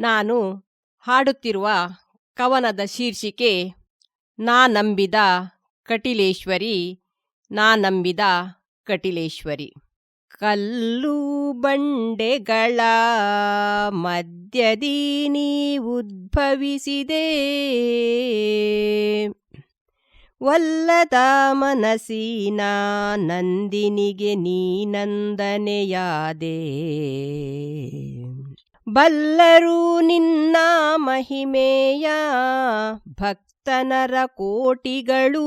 ನಾನು ಹಾಡುತ್ತಿರುವ ಕವನದ ಶೀರ್ಷಿಕೆ, ನಾ ನಂಬಿದ ಕಟಿಲೇಶ್ವರಿ, ನಾ ನಂಬಿದ ಕಟಿಲೇಶ್ವರಿ ಕಲ್ಲು ಬಂಡೆಗಳ ಮಧ್ಯದಿ ಉದ್ಭವಿಸಿದೆ. ವಲ್ಲದ ಮನಸ್ಸಿನ ನಂದಿನಿಗೆ ನೀ ನಂದನೆಯಾದೆ ಬಲ್ಲರು ನಿನ್ನ ಮಹಿಮೆಯ ಭಕ್ತನರ ಕೋಟಿಗಳು.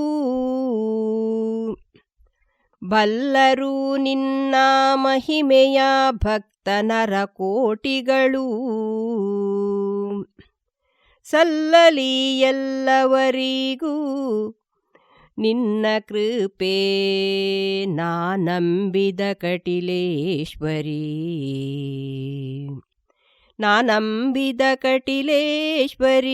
ಬಲ್ಲರು ನಿನ್ನ ಮಹಿಮೆಯ ಭಕ್ತನರ ಕೋಟಿಗಳು. ಸಲ್ಲಲಿ ಎಲ್ಲವರಿಗೂ ನಿನ್ನ ಕೃಪೆ, ನಾ ನಂಬಿದ ಕಟಿಲೇಶ್ವರಿ. ನಾ ನಂಬಿದ ಕಟಿಲೇಶ್ವರಿ.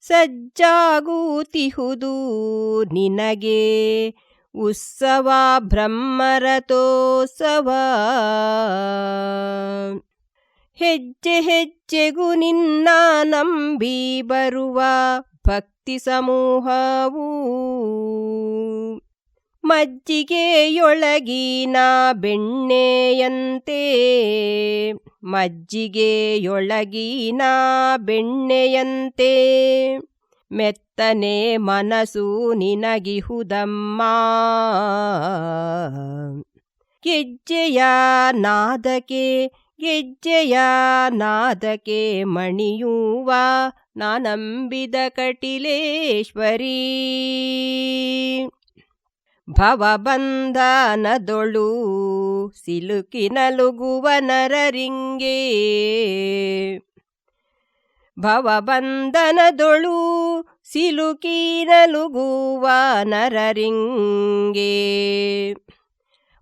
ಸಜ್ಜಾಗೂತಿಹುದು ನಿನಗೆ ಉತ್ಸವ ಬ್ರಹ್ಮರಥೋತ್ಸವ. ಹೆಜ್ಜೆ ಹೆಜ್ಜೆಗೂ ನಿನ್ನ ನಂಬಿ ಬರುವ ಭಕ್ತಿ ಸಮೂಹವು. ಮಜ್ಜಿಗೆಯೊಳಗಿನ ಬೆಣ್ಣೆಯಂತೆ. ಮಜ್ಜಿಗೆಯೊಳಗಿನ ಬೆಣ್ಣೆಯಂತೆ. ಮೆತ್ತನೆ ಮನಸ್ಸು ನಿನಗಿಹುದಮ್ಮ. ಗೆಜ್ಜೆಯ ನಾದಕೆ ಗೆಜ್ಜೆಯ ನಾದಕೆ ಮಣಿಯುವ ನಾನಂಬಿದ ಕಟಿಲೇಶ್ವರಿ. ಭವಬಂಧನದೊಳು ಸಿಲುಕಿನಲುಗುವ ನರರಿಂಗೆ ಭವಬಂಧನದೊಳು ಸಿಲುಕಿನಲುಗುವ ನರರಿಂಗೆ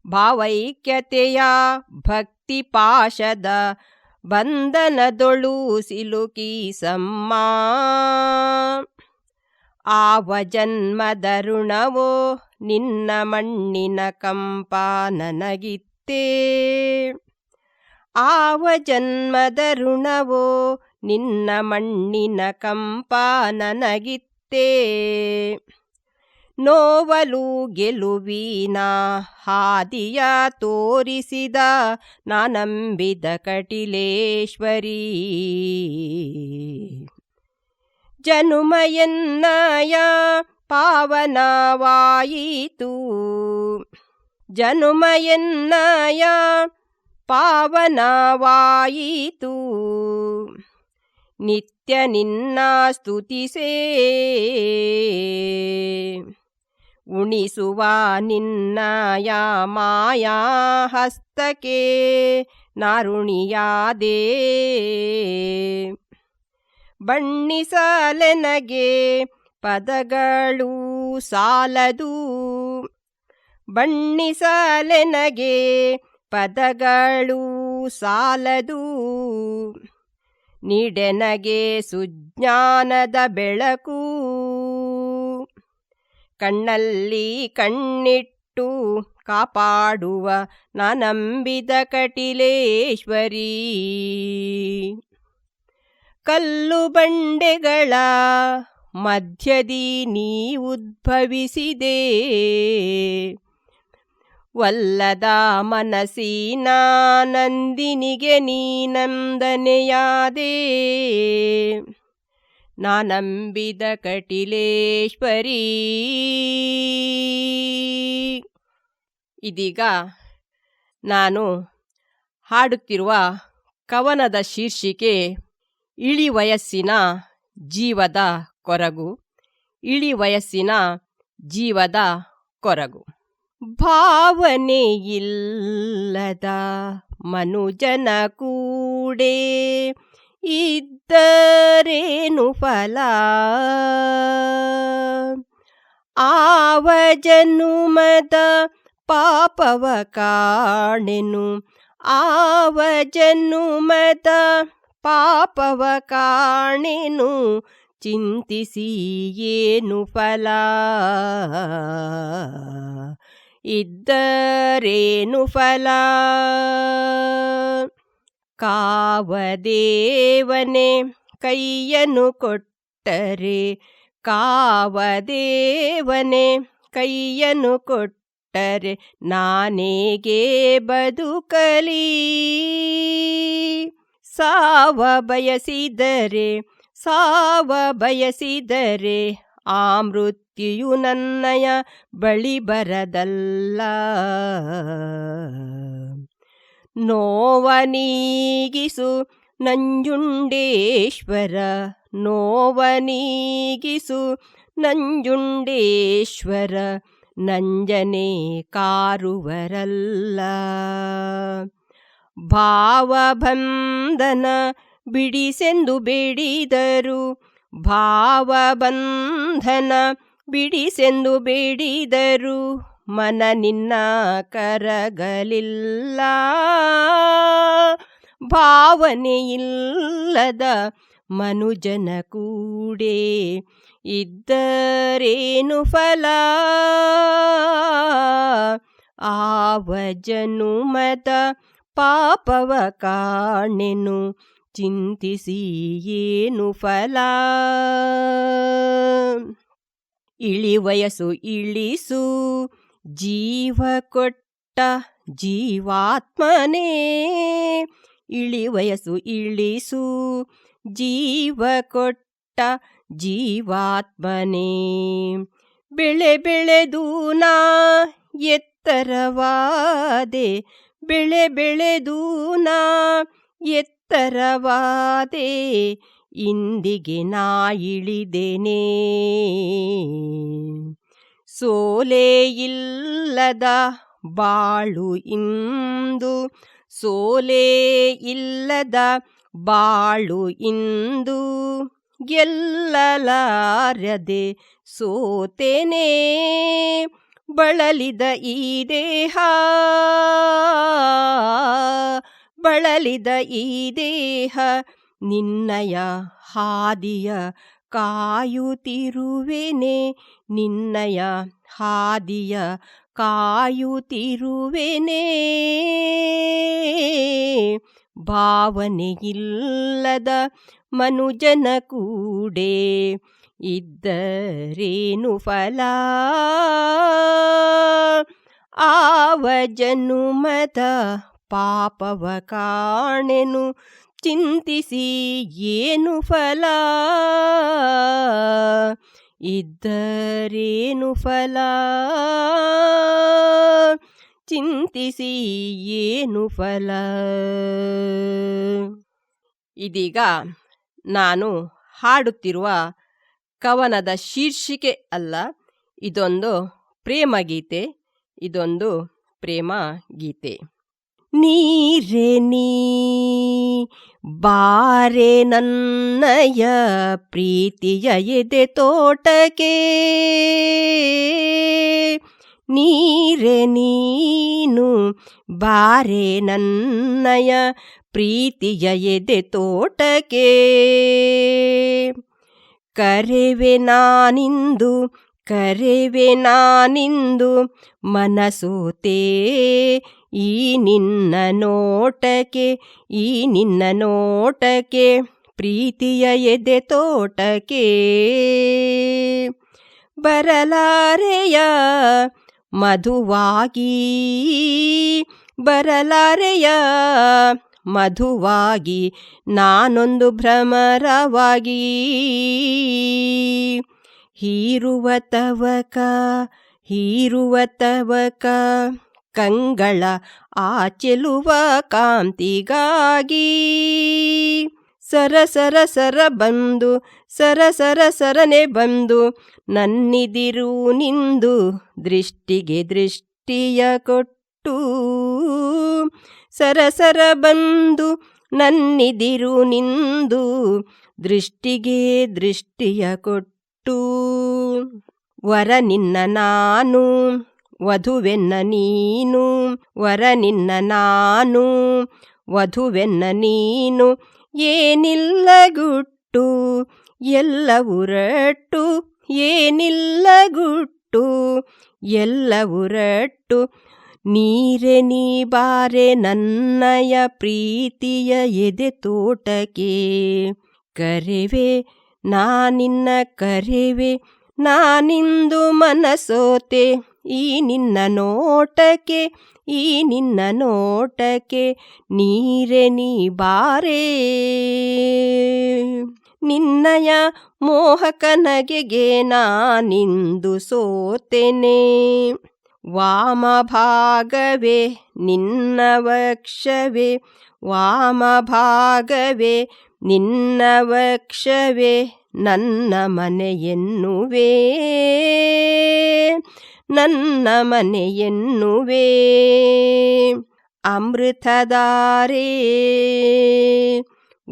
ಭಾವೈಕ್ಯತೆಯ ಭಕ್ತಿ ಪಾಶದ ಬಂಧನದೊಳು ಸಿಲುಕಿ ಸಮ್ಮ. ಆವ ಜನ್ಮದ ಋಣವೋ ನಿನ್ನ ಮಣ್ಣಿನ ಕಂಪ ನನಗಿತ್ತೇ. ಆವ ಜನ್ಮದ ಋಣವೋ ನಿನ್ನ ಮಣ್ಣಿನ ಕಂಪ ನನಗಿತ್ತೇ. ನೋವಲು ಗೆಲುವಿನ ಹಾದಿಯ ತೋರಿಸಿದ ನಾನಂಬಿದ ಕಟಿಲೇಶ್ವರಿ. ಜನುಮಯನ್ನಯ ಪಾವನವಾಯಿತು. ಜನುಮಯನ್ನಯ ಪಾವನವಾಯಿತು. ನಿತ್ಯ ನಿನ್ನ ಸ್ತುತಿಸೇ. ಉಣಿಸುವ ನಿನ್ನಯ ಮಾಯಾ ಹಸ್ತಕೆ ನಾರುಣಿಯಾದೇ. ಬಣ್ಣಿಸಲೆನಗೆ ಪದಗಳು ಸಾಲದು. ಬಣ್ಣಿಸಲೆನಗೆ ಪದಗಳು ಸಾಲದು. ನೀಡೆನಗೆ ಸುಜ್ಞಾನದ ಬೆಳಕು. ಕಣ್ಣಲ್ಲಿ ಕಣ್ಣಿಟ್ಟು ಕಾಪಾಡುವ ನಾನಂಬಿದ ಕಟಿಲೇಶ್ವರಿ. ಕಲ್ಲು ಬಂಡೆಗಳ ಮಧ್ಯದಿ ನೀ ಉದ್ಭವಿಸಿದೆ. ವಲ್ಲದ ಮನಸ್ಸಿನ ನಂದಿನಿಗೆ ನೀ ನಂದನೆಯಾದೆ. ನಾನಂಬಿದ ಕಟಿಲೇಶ್ವರಿ. ಇದೀಗ ನಾನು ಹಾಡುತ್ತಿರುವ ಕವನದ ಶೀರ್ಷಿಕೆ ಇಳಿ ವಯಸ್ಸಿನ ಜೀವದ ಕೊರಗು, ಇಳಿ ವಯಸ್ಸಿನ ಜೀವದ ಕೊರಗು. ಭಾವನೆ ಇಲ್ಲದ ಮನುಜನ ಕೂಡೆ ಇದ್ದರೇನು ಫಲ? ಆವ ಜನುಮದ ಪಾಪವ ಕಾಣೆನು ಆವ ಜನುಮದ ಪಾಪವ ಕಾಣೆನು ಚಿಂತಿಸಿ ಏನು ಫಲ? ಇದ್ದರೇನು ಫಲ? ಕಾವದೇವನೆ ಕೈಯನ್ನು ಕೊಟ್ಟರೆ ಕಾವದೇವನೆ ಕೈಯನ್ನು ಕೊಟ್ಟರೆ ನಾನೇಗೆ ಬದುಕಲಿ? ಸಾವ ಬಯಸಿದರೆ ಸಾವ ಬಯಸಿದರೆ ಆ ಮೃತ್ಯುಯು ನನ್ನಯ ಬಳಿ ಬರದಲ್ಲ. ನೋವ ನೀಗಿಸು ನಂಜುಂಡೇಶ್ವರ, ನೋವ ನೀಗಿಸು ನಂಜುಂಡೇಶ್ವರ, ನಂಜನೆ ಕಾರುವರಲ್ಲ. ಭಾವಬಂಧನ ಬಿಡಿಸೆಂದು ಬೇಡಿದರು. ಭಾವಬಂಧನ ಬಿಡಿಸೆಂದು ಬೇಡಿದರು. ಮನ ನಿನ್ನ ಕರಗಲಿಲ್ಲ. ಭಾವನೆಯಿಲ್ಲದ ಮನುಜನ ಕೂಡೆ ಇದ್ದರೇನು ಫಲ? ಆವ ಪಾಪವ ಕಾಣೆನು ಚಿಂತಿಸಿ ಏನು ಫಲ? ಇಳಿ ವಯಸ್ಸು ಇಳಿಸು, ಜೀವ ಕೊಟ್ಟ ಜೀವಾತ್ಮನೇ. ಇಳಿ ವಯಸ್ಸು ಇಳಿಸು, ಜೀವ ಕೊಟ್ಟ ಜೀವಾತ್ಮನೇ. ಬೆಳೆ ಬೆಳೆದು ನಾ ಎತ್ತರವಾದೆ, ಬೆಳೆ ಬೆಳೆದು ನಾ ಎತ್ತರವಾದೆ ಇಂದಿಗೆ ನಾ ಇಳಿದೇನೆ. ಸೋಲೆ ಇಲ್ಲದ ಬಾಳು ಇಂದು, ಸೋಲೆ ಇಲ್ಲದ ಬಾಳು ಇಂದು, ಗೆಲ್ಲಲಾರದೆ ಸೋತೇನೆ. ಬಳಲಿದ ಈ ದೇಹ ಬಳಲಿದ ಈ ದೇಹ ನಿನ್ನಯ ಹಾದಿಯ ಕಾಯುತ್ತಿರುವೆನೆ, ನಿನ್ನಯ ಹಾದಿಯ ಕಾಯುತ್ತಿರುವೆನೆ. ಭಾವನೆಯಿಲ್ಲದ ಮನುಜನ ಕೂಡೆ ಇದ್ದರೇನು ಫಲ? ಆವ ಜನುಮದ ಪಾಪವ ಕಾಣೆನು, ಚಿಂತಿಸಿ ಏನು ಫಲ? ಇದ್ದರೇನು ಫಲ? ಚಿಂತಿಸಿ ಏನು ಫಲ? ಇದೀಗ ನಾನು ಹಾಡುತ್ತಿರುವ ಕವನದ ಶೀರ್ಷಿಕೆ ಅಲ್ಲ, ಇದೊಂದು ಪ್ರೇಮ ಗೀತೆ ಇದೊಂದು ಪ್ರೇಮ ಗೀತೆ ನೀರೆ ಬಾರೆ ನನ್ನಯ ಪ್ರೀತಿಯ ಎದೆ ತೋಟಕ್ಕೆ. ನೀರೆ ನೀನು, ಬಾರೆ ನನ್ನಯ ಪ್ರೀತಿಯ ಎದೆ ತೋಟಕ್ಕೆ. ಕರೆವೆ ನಾನಿಂದು ಕರೆವೆ ನಾನಿಂದು ಮನಸೋತೆ ಈ ನಿನ್ನ ನೋಟಕ್ಕೆ, ಈ ನಿನ್ನ ನೋಟಕ್ಕೆ, ಪ್ರೀತಿಯ ಎದೆ ತೋಟಕ್ಕೆ. ಬರಲಾರೆಯ, ಮಧುವಾಗಿ ಬರಲಾರೆಯ, ಮಧುವಾಗಿ, ನಾನೊಂದು ಭ್ರಮರವಾಗಿ. ಹೀರುವ ತವಕ ಹೀರುವ ತವಕ ಕಂಗಳ ಆಚೆಲುವ ಕಾಂತಿಗಾಗಿ. ಸರ ಸರ ಸರ ಬಂದು, ಸರ ಸರ ಸರನೆ ಬಂದು, ನನ್ನಿದಿರು ನಿಂದು ದೃಷ್ಟಿಗೆ ದೃಷ್ಟಿಯ ಕೊಟ್ಟು. ಸರ ಸರ ಬಂದು, ನನ್ನಿದಿರು ನಿಂದು ದೃಷ್ಟಿಗೆ ದೃಷ್ಟಿಯ ಕೊಟ್ಟು. ವರ ನಿನ್ನ ನಾನು ವಧುವೆನ್ನ ನೀನು, ವರ ನಿನ್ನ ನಾನು. ವಧುವೆನ್ನ ನೀನು, ಏನಿಲ್ಲ ಗುಟ್ಟು ಎಲ್ಲ ಉರಟ್ಟು ಏನಿಲ್ಲ ಗುಟ್ಟು ಎಲ್ಲ ಉರಟ್ಟು ನೀರೆ ನೀ ಬಾರೆ ನನ್ನಯ ಪ್ರೀತಿಯ ಎದೆ ತೋಟಕ್ಕೆ. ಕರೆವೆ, ನಾನಿನ್ನ ಕರೆವೆ, ನಾನಿಂದು ಮನಸೋತೆ. ಈ ನಿನ್ನ ನೋಟಕ್ಕೆ, ಈ ನಿನ್ನ ನೋಟಕ್ಕೆ ನೀರೆ ನೀ ಬಾರೇ. ನಿನ್ನಯ ಮೋಹಕ ನಗೆಗೆ ನಾನಿಂದು ಸೋತೆನೆ. ವಾಮಭಾಗವೇ ನಿನ್ನ ವಕ್ಷವೇ ವಾಮ ಭಾಗವೇ ನಿನ್ನ ವಕ್ಷವೇ ನನ್ನ ಮನೆಯೆನ್ನುವೆ. ನನ್ನ ಮನೆಯೆನ್ನುವೆ ಅಮೃತಧಾರೆ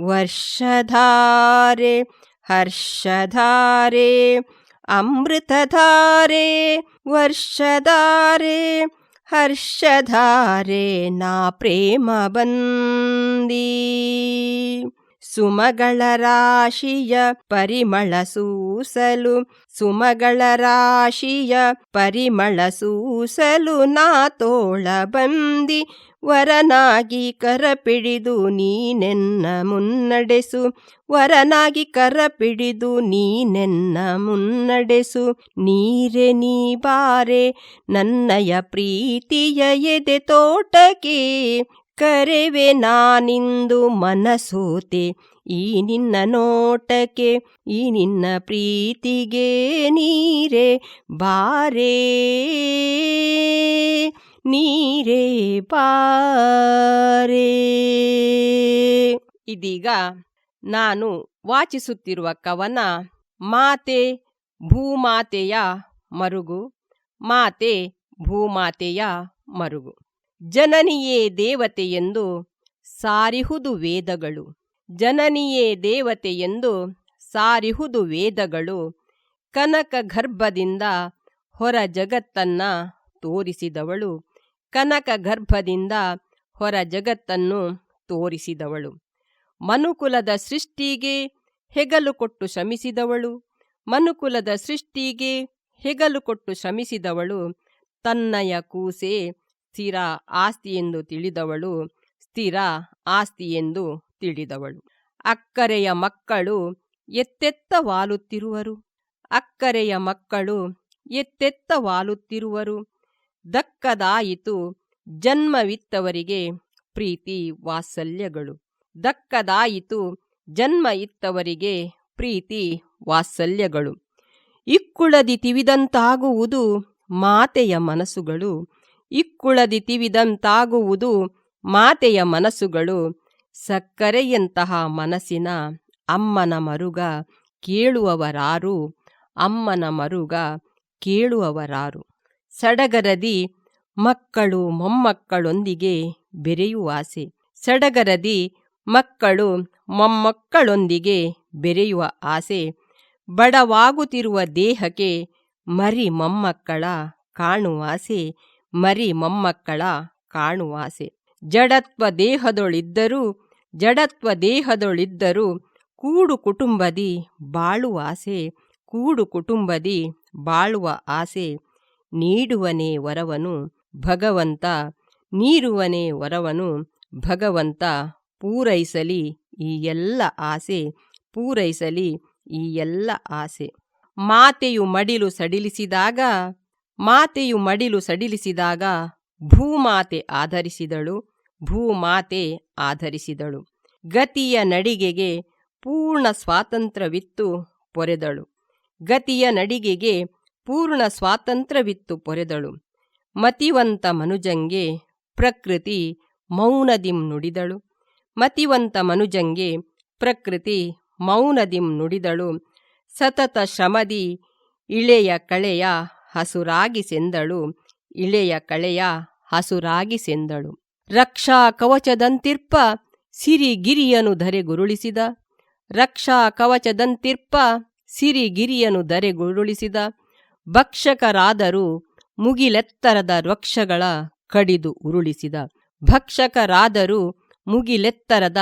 ವರ್ಷಧಾರೆ ಹರ್ಷಧಾರೆ ಅಮೃತಧಾರೆ ವರ್ಷಧಾರೆ ಹರ್ಷಧಾರೆ ನಾ ಪ್ರೇಮ ಬಂದಿ. ಸುಮಗಳ ರಾಶಿಯ ಪರಿಮಳ ಸೂಸಲು, ಸುಮಗಳ ರಾಶಿಯ ಪರಿಮಳ ಸೂಸಲು ನಾ ತೋಳ ಬಂದಿ, ವರನಾಗಿ ಕರಪಿಡಿದು ನೀನೆನ್ನ ಮುನ್ನಡೆಸು, ವರನಾಗಿ ಕರಪಿಡಿದು ನೀನೆನ್ನ ಮುನ್ನಡೆಸು, ನೀರೆ ನೀ ಬಾರೆ, ನನ್ನಯ ಪ್ರೀತಿಯ ಎದೆ ತೋಟಕ್ಕೆ ಕರೆವೆ ನಾನಿಂದು ಮನಸೋತೆ. ಈ ನಿನ್ನ ನೋಟಕ್ಕೆ, ಈ ನಿನ್ನ ಪ್ರೀತಿಗೆ ನೀರೆ, ಬಾರೇ, ನೀರೇ, ಬಾರೇ. ಇದೀಗ ನಾನು ವಾಚಿಸುತ್ತಿರುವ ಕವನ ಮಾತೆ ಭೂಮಾತೆಯ ಮರುಗು, ಮಾತೆ ಭೂಮಾತೆಯ ಮರುಗು. ಜನನಿಯೇ ದೇವತೆಯೆಂದು ಸಾರಿಹುದು ವೇದಗಳು. ಜನನಿಯೇ ದೇವತೆಯೆಂದು ಸಾರಿಹುದು ವೇದಗಳು ಕನಕ ಗರ್ಭದಿಂದ ಹೊರ ಜಗತ್ತನ್ನ ತೋರಿಸಿದವಳು. ಕನಕ ಗರ್ಭದಿಂದ ಹೊರ ಜಗತ್ತನ್ನು ತೋರಿಸಿದವಳು. ಮನುಕುಲದ ಸೃಷ್ಟಿಗೆ ಹೆಗಲು ಕೊಟ್ಟು ಶ್ರಮಿಸಿದವಳು. ಮನುಕುಲದ ಸೃಷ್ಟಿಗೆ ಹೆಗಲು ಕೊಟ್ಟು ಶ್ರಮಿಸಿದವಳು ತನ್ನಯ ಕೂಸೆ ಸ್ಥಿರ ಆಸ್ತಿ ಎಂದು ತಿಳಿದವಳು ಸ್ಥಿರ ಆಸ್ತಿ ಎಂದು ತಿಳಿದವಳು. ಅಕ್ಕರೆಯ ಮಕ್ಕಳು ಎತ್ತೆತ್ತ ವಾಲುತ್ತಿರುವರು. ಅಕ್ಕರೆಯ ಮಕ್ಕಳು ಎತ್ತೆತ್ತ ವಾಲುತ್ತಿರುವರು. ದಕ್ಕದಾಯಿತು ಜನ್ಮವಿತ್ತವರಿಗೆ ಪ್ರೀತಿ ವಾತ್ಸಲ್ಯಗಳು. ದಕ್ಕದಾಯಿತು ಜನ್ಮ ಇತ್ತವರಿಗೆ ಪ್ರೀತಿ ವಾತ್ಸಲ್ಯಗಳು. ಇಕ್ಕುಳದಿ ತಿವಿದಂತಾಗುವುದು ಮಾತೆಯ ಮನಸ್ಸುಗಳು. ಇಕ್ಕುಳದಿ ತಿವಿದಂತಾಗುವುದು ಮಾತೆಯ ಮನಸ್ಸುಗಳು ಸಕ್ಕರೆಯಂತಹ ಮನಸ್ಸಿನ ಅಮ್ಮನ ಮರುಗ ಕೇಳುವವರಾರು, ಅಮ್ಮನ ಮರುಗ ಕೇಳುವವರಾರು. ಸಡಗರದಿ ಮಕ್ಕಳು ಮೊಮ್ಮಕ್ಕಳೊಂದಿಗೆ ಬೆರೆಯುವ ಆಸೆ ಸಡಗರದಿ ಮಕ್ಕಳು ಮೊಮ್ಮಕ್ಕಳೊಂದಿಗೆ ಬೆರೆಯುವ ಆಸೆ. ಬಡವಾಗುತ್ತಿರುವ ದೇಹಕ್ಕೆ ಮರಿ ಮೊಮ್ಮಕ್ಕಳ ಕಾಣುವಾಸೆ. ಮರಿ ಮೊಮ್ಮಕ್ಕಳ ಕಾಣುವಾಸೆ. ಜಡತ್ವ ದೇಹದೊಳಿದ್ದರೂ ಜಡತ್ವ ದೇಹದೊಳಿದ್ದರೂ ಕೂಡು ಕುಟುಂಬದಿ ಬಾಳುವ ಆಸೆ ಕೂಡು ಕುಟುಂಬದಿ ಬಾಳುವ ಆಸೆ. ನೀಡುವನೇ ವರವನು ಭಗವಂತ, ನೀರುವನೇ ವರವನು ಭಗವಂತ ಪೂರೈಸಲಿ ಈ ಎಲ್ಲ ಆಸೆ, ಪೂರೈಸಲಿ ಈ ಎಲ್ಲ ಆಸೆ. ಮಾತೆಯು ಮಡಿಲು ಸಡಿಲಿಸಿದಾಗ ಮಾತೆಯು ಮಡಿಲು ಸಡಿಲಿಸಿದಾಗ ಭೂಮಾತೆ ಆಧರಿಸಿದಳು ಭೂಮಾತೆ ಆಧರಿಸಿದಳು. ಗತಿಯ ನಡಿಗೆಗೆ ಪೂರ್ಣ ಸ್ವಾತಂತ್ರ್ಯವಿತ್ತು ಪೊರೆದಳು. ಗತಿಯ ನಡಿಗೆಗೆ ಪೂರ್ಣ ಸ್ವಾತಂತ್ರ್ಯವಿತ್ತು ಪೊರೆದಳು. ಮತಿವಂತ ಮನುಜಂಗೆ ಪ್ರಕೃತಿ ಮೌನದಿಂ ನುಡಿದಳು. ಮತಿವಂತ ಮನುಜಂಗೆ ಪ್ರಕೃತಿ ಮೌನದಿಂ ನುಡಿದಳು. ಸತತ ಶ್ರಮದಿ, ಇಳೆಯ ಕಳೆಯ ಹಸುರಾಗಿಸೆಂದಳು ಇಳೆಯ ಕಳೆಯ ಹಸುರಾಗಿ ಸೆಂದಳು. ರಕ್ಷಾ ಕವಚದಂತಿರ್ಪ ಸಿರಿಗಿರಿಯನು ಧರೆಗುರುಳಿಸಿದ. ರಕ್ಷಾ ಕವಚದಂತಿರ್ಪ ಸಿರಿಗಿರಿಯನು ಧರೆಗುರುಳಿಸಿದ. ಭಕ್ಷಕರಾದರೂ ಮುಗಿಲೆತ್ತರದ ವೃಕ್ಷಗಳ ಕಡಿದು ಉರುಳಿಸಿದ. ಭಕ್ಷಕರಾದರೂ ಮುಗಿಲೆತ್ತರದ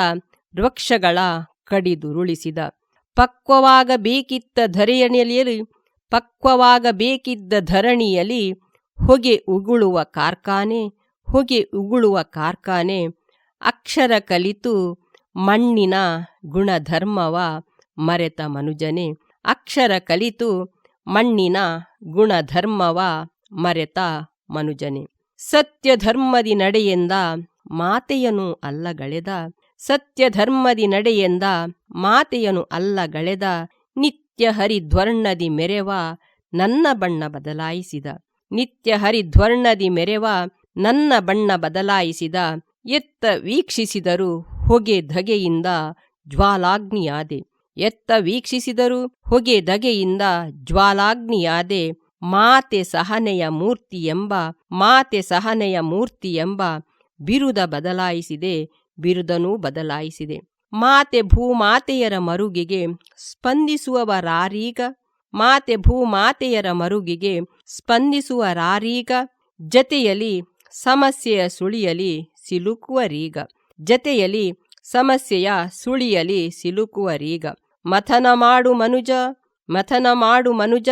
ವೃಕ್ಷಗಳ ಕಡಿದುರುಳಿಸಿದ ಪಕ್ವವಾಗಬೇಕಿತ್ತ ಧರೆಯಣಿಯಲ್ಲಿ ಪಕ್ವವಾಗಬೇಕಿದ್ದ ಧರಣಿಯಲ್ಲಿ ಹೊಗೆ ಉಗುಳುವ ಕಾರ್ಖಾನೆ, ಹೊಗೆ ಉಗುಳುವ ಕಾರ್ಖಾನೆ, ಅಕ್ಷರ ಕಲಿತು ಮಣ್ಣಿನ ಗುಣಧರ್ಮವ ಮರೆತ ಮನುಜನೆ, ಅಕ್ಷರ ಕಲಿತು ಮಣ್ಣಿನ ಗುಣಧರ್ಮವ ಮರೆತ ಮನುಜನೆ. ಸತ್ಯ ಧರ್ಮದಿ ನಡೆಯೆಂದ ಮಾತೆಯನು ಅಲ್ಲಗಳೆದ ಸತ್ಯ ಧರ್ಮದಿ ನಡೆಯೆಂದ ಮಾತೆಯನು ಅಲ್ಲಗಳೆದ ನಿತ್ಯ ಹರಿಧ್ವರ್ಣದಿ ಮೆರೆವ ನನ್ನ ಬಣ್ಣ ಬದಲಾಯಿಸಿದ. ನಿತ್ಯ ಹರಿಧ್ವರ್ಣದಿ ಮೆರೆವ ನನ್ನ ಬಣ್ಣ ಬದಲಾಯಿಸಿದ. ಎತ್ತ ವೀಕ್ಷಿಸಿದರು ಹೊಗೆ ಧಗೆಯಿಂದ ಜ್ವಾಲಾಗ್ನಿಯಾದೆ. ಎತ್ತ ವೀಕ್ಷಿಸಿದರು ಹೊಗೆ ಧಗೆಯಿಂದ ಜ್ವಾಲಾಗ್ನಿಯಾದೆ. ಮಾತೆ ಸಹನೆಯ ಮೂರ್ತಿ ಎಂಬ ಮಾತೆ ಸಹನೆಯ ಮೂರ್ತಿ ಎಂಬ ಬಿರುದ ಬದಲಾಯಿಸಿದೆ, ಬಿರುದನೂ ಬದಲಾಯಿಸಿದೆ. ಮಾತೆ ಭೂಮಾತೆಯರ ಮರುಗಿಗೆ ಸ್ಪಂದಿಸುವವರಾರೀಗ. ಮಾತೆ ಭೂಮಾತೆಯರ ಮರುಗಿಗೆ ಸ್ಪಂದಿಸುವರಾರೀಗ. ಜತೆಯಲಿ ಸಮಸ್ಯೆಯ ಸುಳಿಯಲಿ ಸಿಲುಕುವರೀಗ. ಜತೆಯಲಿ ಸಮಸ್ಯೆಯ ಸುಳಿಯಲಿ ಸಿಲುಕುವರೀಗ. ಮಥನ ಮಾಡು ಮನುಜ, ಮಥನ ಮಾಡು ಮನುಜ.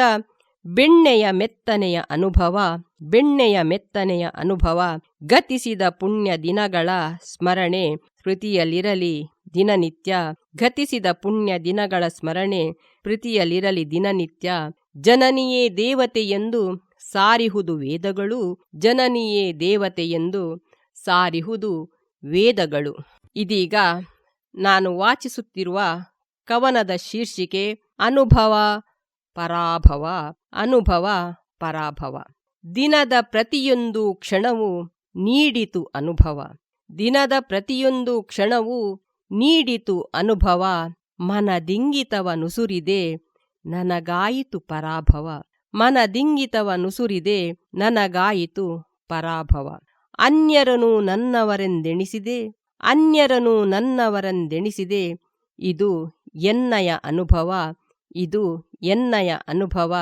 ಬೆಣ್ಣೆಯ ಮೆತ್ತನೆಯ ಅನುಭವ, ಬೆಣ್ಣೆಯ ಮೆತ್ತನೆಯ ಅನುಭವ. ಗತಿಸಿದ ಪುಣ್ಯ ದಿನಗಳ ಸ್ಮರಣೆ ಸ್ಮೃತಿಯಲ್ಲಿರಲಿ ದಿನನಿತ್ಯ ಗತಿಸಿದ ಪುಣ್ಯ ದಿನಗಳ ಸ್ಮರಣೆ ಪ್ರೀತಿಯಲ್ಲಿರಲಿ ದಿನನಿತ್ಯ. ಜನನಿಯೇ ದೇವತೆ ಎಂದು ಸಾರಿಹುದು ವೇದಗಳು, ಜನನಿಯೇ ದೇವತೆ ಎಂದು ಸಾರಿಹುದು ವೇದಗಳು. ಇದೀಗ ನಾನು ವಾಚಿಸುತ್ತಿರುವ ಕವನದ ಶೀರ್ಷಿಕೆ ಅನುಭವ ಪರಾಭವ ಅನುಭವ ಪರಾಭವ. ದಿನದ ಪ್ರತಿಯೊಂದು ಕ್ಷಣವೂ ನೀಡಿತು ಅನುಭವ. ದಿನದ ಪ್ರತಿಯೊಂದು ಕ್ಷಣವೂ ನೀಡಿತು ಅನುಭವ ಮನದಿಂಗಿತವ ನುಸುರಿದೆ ನನಗಾಯಿತು ಪರಾಭವ. ಮನದಿಂಗಿತವ ನುಸುರಿದೆ ನನಗಾಯಿತು ಪರಾಭವ. ಅನ್ಯರನು ನನ್ನವರೆಂದೆಣಿಸಿದೆ ಅನ್ಯರನು ನನ್ನವರೆಂದೆಣಿಸಿದೆ, ಇದು ಎನ್ನಯ ಅನುಭವ, ಇದು ಎನ್ನಯ ಅನುಭವ.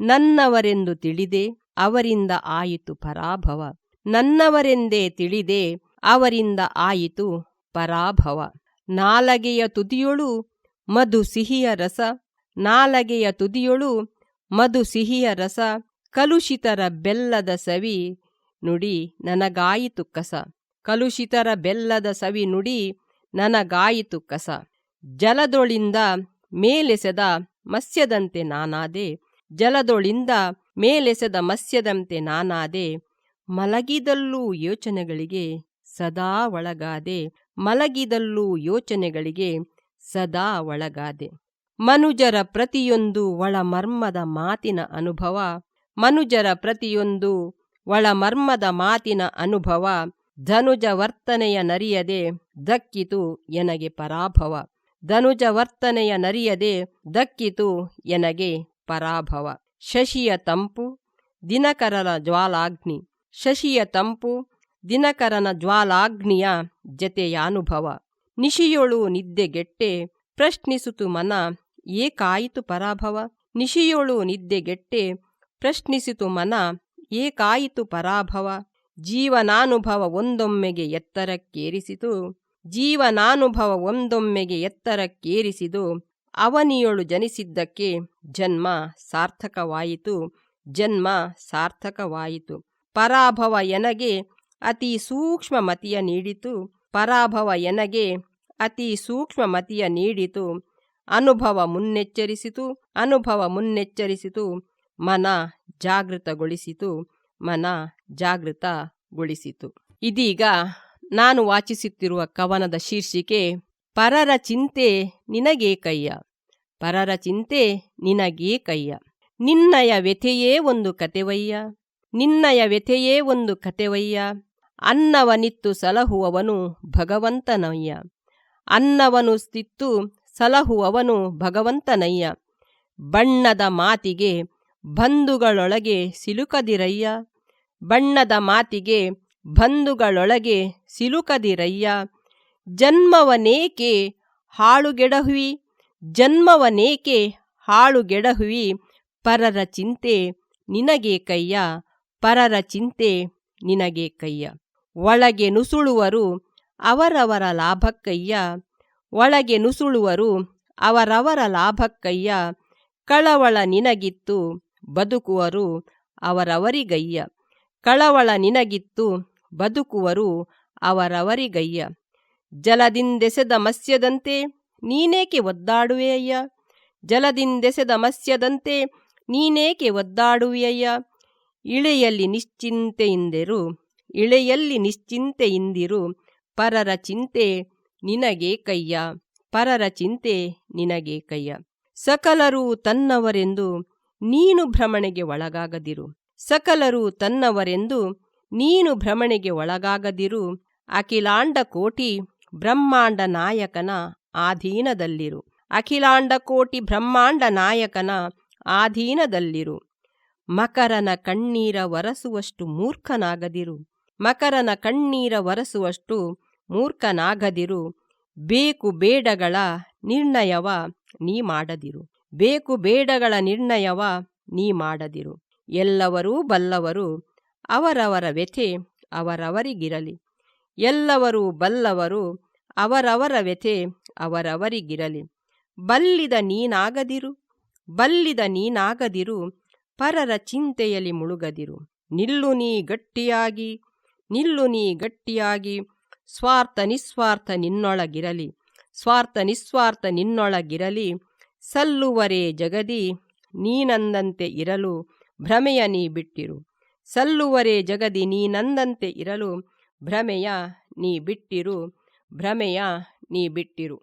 ನನ್ನವರೆಂದು ತಿಳಿದೆ, ಅವರಿಂದ ಆಯಿತು ಪರಾಭವ. ನನ್ನವರೆಂದೇ ತಿಳಿದೆ, ಅವರಿಂದ ಆಯಿತು ಪರಾಭವ. ನಾಲಗೆಯ ತುದಿಯೊಳು ಮಧು ಸಿಹಿಯ ರಸ, ನಾಲಗೆಯ ತುದಿಯೊಳು ಮಧು ಸಿಹಿಯ ರಸ, ಕಲುಷಿತರ ಬೆಲ್ಲದ ಸವಿ ನುಡಿ ನನಗಾಯಿತು ಕಸ. ಕಲುಷಿತರ ಬೆಲ್ಲದ ಸವಿ ನುಡಿ ನನಗಾಯಿತು ಕಸ. ಜಲದೊಳಿಂದ ಮೇಲೆಸೆದ ಮತ್ಸ್ಯದಂತೆ ನಾನಾದೆ, ಜಲದೊಳಿಂದ ಮೇಲೆಸೆದ ಮತ್ಸ್ಯದಂತೆ ನಾನಾದೆ, ಮಲಗಿದಲ್ಲೂ ಯೋಚನೆಗಳಿಗೆ ಸದಾ ಒಳಗಾದೆ ಮಲಗಿದಲ್ಲೂ ಯೋಚನೆಗಳಿಗೆ ಸದಾ ಒಳಗಾದೆ. ಮನುಜರ ಪ್ರತಿಯೊಂದು ಒಳಮರ್ಮದ ಮಾತಿನ ಅನುಭವ, ಮನುಜರ ಪ್ರತಿಯೊಂದು ಒಳಮರ್ಮದ ಮಾತಿನ ಅನುಭವ ಧನುಜ ವರ್ತನೆಯ ನರಿಯದೆ ದಕ್ಕಿತು ಎನಗೆ ಪರಾಭವ. ಧನುಜ ವರ್ತನೆಯ ನರಿಯದೆ ದಕ್ಕಿತು ಎನಗೆ ಪರಾಭವ. ಶಶಿಯ ತಂಪು, ದಿನಕರರ ಜ್ವಾಲಾಗ್ನಿ. ಶಶಿಯ ತಂಪು ದಿನಕರನ ಜ್ವಾಲಾಗ್ನಿಯ ಜತೆಯಾನುಭವ. ನಿಶಿಯೊಳು ನಿದ್ದೆಗೆಟ್ಟೆ ಪ್ರಶ್ನಿಸುತು ಮನ ಏಕಾಯಿತು ಪರಾಭವ? ನಿಶಿಯೊಳು ನಿದ್ದೆಗೆಟ್ಟೆ ಪ್ರಶ್ನಿಸಿತು ಮನ ಏಕಾಯಿತು ಪರಾಭವ? ಜೀವನಾನುಭವ ಒಂದೊಮ್ಮೆಗೆ ಎತ್ತರಕ್ಕೇರಿಸಿತು, ಜೀವನಾನುಭವ ಒಂದೊಮ್ಮೆಗೆ ಎತ್ತರಕ್ಕೇರಿಸಿದು, ಅವನಿಯೊಳು ಜನಿಸಿದ್ದಕ್ಕೆ ಜನ್ಮ ಸಾರ್ಥಕವಾಯಿತು ಜನ್ಮ ಸಾರ್ಥಕವಾಯಿತು. ಪರಾಭವ ಎನಗೆ ಅತಿ ಸೂಕ್ಷ್ಮ ಮತಿಯ ನೀಡಿತು. ಪರಾಭವ ಎನಗೆ ಅತಿ ಸೂಕ್ಷ್ಮ ಮತಿಯ ನೀಡಿತು. ಅನುಭವ ಮುನ್ನೆಚ್ಚರಿಸಿತು. ಅನುಭವ ಮುನ್ನೆಚ್ಚರಿಸಿತು. ಮನ ಜಾಗೃತಗೊಳಿಸಿತು. ಮನ ಜಾಗೃತಗೊಳಿಸಿತು. ಇದೀಗ ನಾನು ವಾಚಿಸುತ್ತಿರುವ ಕವನದ ಶೀರ್ಷಿಕೆ, ಪರರ ಚಿಂತೆ ನಿನಗೇ ಕಯ್ಯ. ಪರರ ಚಿಂತೆ ನಿನಗೇ ಕಯ್ಯ. ನಿನ್ನಯ ವ್ಯಥೆಯೇ ಒಂದು ಕತೆವಯ್ಯ ನಿನ್ನಯ ವ್ಯಥೆಯೇ ಒಂದು ಕತೆವಯ್ಯ ಅನ್ನವನಿತ್ತು ಸಲಹುವವನು ಭಗವಂತನಯ್ಯ. ಅನ್ನವನು ಸ್ಥಿತ್ತು ಸಲಹುವವನು ಭಗವಂತನಯ್ಯ. ಬಣ್ಣದ ಮಾತಿಗೆ ಬಂಧುಗಳೊಳಗೆ ಸಿಲುಕದಿರಯ್ಯ. ಬಣ್ಣದ ಮಾತಿಗೆ ಬಂಧುಗಳೊಳಗೆ ಸಿಲುಕದಿರಯ್ಯ. ಜನ್ಮವನೇಕೆ ಹಾಳುಗೆಡಹುವಿ? ಜನ್ಮವನೇಕೆ ಹಾಳುಗೆಡಹುವಿ? ಪರರ ಚಿಂತೆ ನಿನಗೆ ಕಯ್ಯ ಪರರ ಚಿಂತೆ ನಿನಗೆ ಕಯ್ಯ ಒಳಗೆ ನುಸುಳುವರು ಅವರವರ ಲಾಭಕ್ಕಯ್ಯ, ಒಳಗೆ ನುಸುಳುವರು ಅವರವರ ಲಾಭಕ್ಕಯ್ಯ, ಕಳವಳ ನಿನಗಿತ್ತು ಬದುಕುವರು ಅವರವರಿಗಯ್ಯ, ಕಳವಳ ನಿನಗಿತ್ತು ಬದುಕುವರು ಅವರವರಿಗಯ್ಯ. ಜಲದಿಂದೆಸೆದ ಮತ್ಸ್ಯದಂತೆ ನೀನೇಕೆ ಒದ್ದಾಡುವೆಯಯ್ಯ? ಜಲದಿಂದೆಸೆದ ಮತ್ಸ್ಯದಂತೆ ನೀನೇಕೆ ಒದ್ದಾಡುವೆಯಯ್ಯ? ಇಳೆಯಲ್ಲಿ ನಿಶ್ಚಿಂತೆಯಿಂದಿರು ಇಳೆಯಲ್ಲಿ ನಿಶ್ಚಿಂತೆಯಿಂದಿರು, ಪರರ ಚಿಂತೆ ನಿನಗೆ ಕಯ್ಯ ಪರರ ಚಿಂತೆ ನಿನಗೆ ಕಯ್ಯ ಸಕಲರು ತನ್ನವರೆಂದು ನೀನು ಭ್ರಮಣೆಗೆ ಒಳಗಾಗದಿರು. ಸಕಲರು ತನ್ನವರೆಂದು ನೀನು ಭ್ರಮಣೆಗೆ ಒಳಗಾಗದಿರು. ಅಖಿಲಾಂಡ ಕೋಟಿ ಬ್ರಹ್ಮಾಂಡ ನಾಯಕನ ಆಧೀನದಲ್ಲಿರು. ಅಖಿಲಾಂಡ ಕೋಟಿ ಬ್ರಹ್ಮಾಂಡ ನಾಯಕನ ಆಧೀನದಲ್ಲಿರು. ಮಕರನ ಕಣ್ಣೀರ ವರಸುವಷ್ಟು ಮೂರ್ಖನಾಗದಿರು. ಮಕರನ ಕಣ್ಣೀರ ಒರೆಸುವಷ್ಟು ಮೂರ್ಖನಾಗದಿರು. ಬೇಕು ಬೇಡಗಳ ನಿರ್ಣಯವ ನೀ ಮಾಡದಿರು. ಬೇಕು ಬೇಡಗಳ ನಿರ್ಣಯವ ನೀ ಮಾಡದಿರು. ಎಲ್ಲವರೂ ಬಲ್ಲವರು ಅವರವರ ವ್ಯಥೆ ಅವರವರಿಗಿರಲಿ. ಎಲ್ಲವರೂ ಬಲ್ಲವರು ಅವರವರ ವ್ಯಥೆ ಅವರವರಿಗಿರಲಿ. ಬಲ್ಲಿದ ನೀನಾಗದಿರು. ಬಲ್ಲಿದ ನೀನಾಗದಿರು. ಪರರ ಚಿಂತೆಯಲ್ಲಿ ಮುಳುಗದಿರು. ನಿಲ್ಲು ನೀ ಗಟ್ಟಿಯಾಗಿ. ನಿಲ್ಲು ನೀ ಗಟ್ಟಿಯಾಗಿ. ಸ್ವಾರ್ಥ ನಿಸ್ವಾರ್ಥ ನಿನ್ನೊಳಗಿರಲಿ. ಸ್ವಾರ್ಥ ನಿಸ್ವಾರ್ಥ ನಿನ್ನೊಳಗಿರಲಿ. ಸಲ್ಲುವರೇ ಜಗದಿ ನೀನಂದಂತೆ ಇರಲು. ಭ್ರಮೆಯ ನೀ ಬಿಟ್ಟಿರು. ಸಲ್ಲುವರೇ ಜಗದಿ ನೀನಂದಂತೆ ಇರಲು. ಭ್ರಮೆಯ ನೀ ಬಿಟ್ಟಿರು. ಭ್ರಮೆಯ ನೀ ಬಿಟ್ಟಿರು.